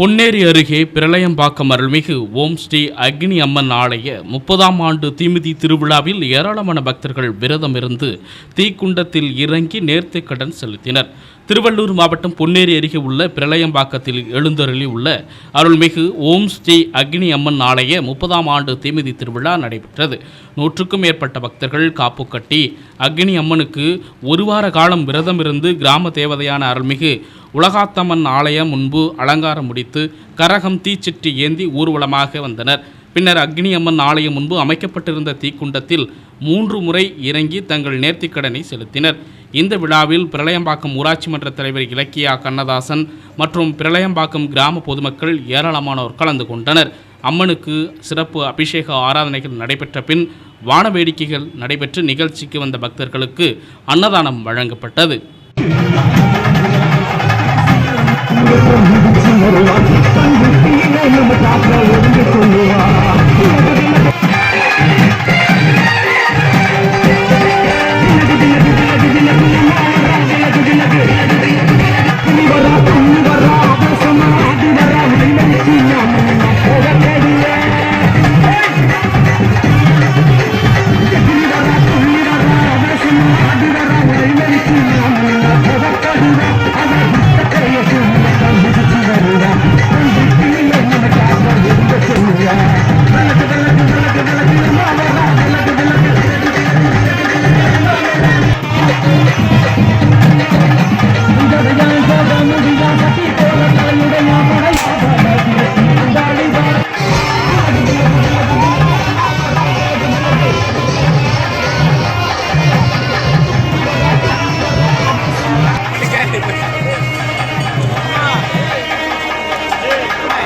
பொன்னேரி அருகே பிரளயம்பாக்கம் அருள்மிகு ஓம் ஸ்ரீ அக்னி அம்மன் ஆலய முப்பதாம் ஆண்டு தீமிதி திருவிழாவில் ஏராளமான பக்தர்கள் விரதம் இருந்து தீக்குண்டத்தில் இறங்கி நேர்த்திக்கடன் செலுத்தினர். திருவள்ளூர் மாவட்டம் பொன்னேரி அருகே உள்ள பிரளயம்பாக்கத்தில் எழுந்தருளி உள்ள அருள்மிகு ஓம் ஸ்ரீ அக்னி அம்மன் ஆலய முப்பதாம் ஆண்டு தீமிதி திருவிழா நடைபெற்றது. நூற்றுக்கும் மேற்பட்ட பக்தர்கள் காப்பு கட்டி அக்னி அம்மனுக்கு ஒரு வார காலம் விரதம் இருந்து கிராம தேவதையான அருள்மிகு உலகாத்தம்மன் ஆலயம் முன்பு அலங்காரம் முடித்து கரகம் தீச்சிற்றி ஏந்தி ஊர்வலமாக வந்தனர். பின்னர் அக்னி அம்மன் ஆலயம் முன்பு அமைக்கப்பட்டிருந்த தீக்குண்டத்தில் மூன்று முறை இறங்கி தங்கள் நேர்த்திக்கடனை செலுத்தினர். இந்த விழாவில் பிரளயம்பாக்கம் ஊராட்சி மன்ற தலைவர் இலக்கியா கண்ணதாசன் மற்றும் பிரளயம்பாக்கம் கிராம பொதுமக்கள் ஏராளமானோர் கலந்து கொண்டனர். அம்மனுக்கு சிறப்பு அபிஷேக ஆராதனைகள் நடைபெற்ற பின் வான வேடிக்கைகள் நடைபெற்று நிகழ்ச்சிக்கு வந்த பக்தர்களுக்கு அன்னதானம் வழங்கப்பட்டது.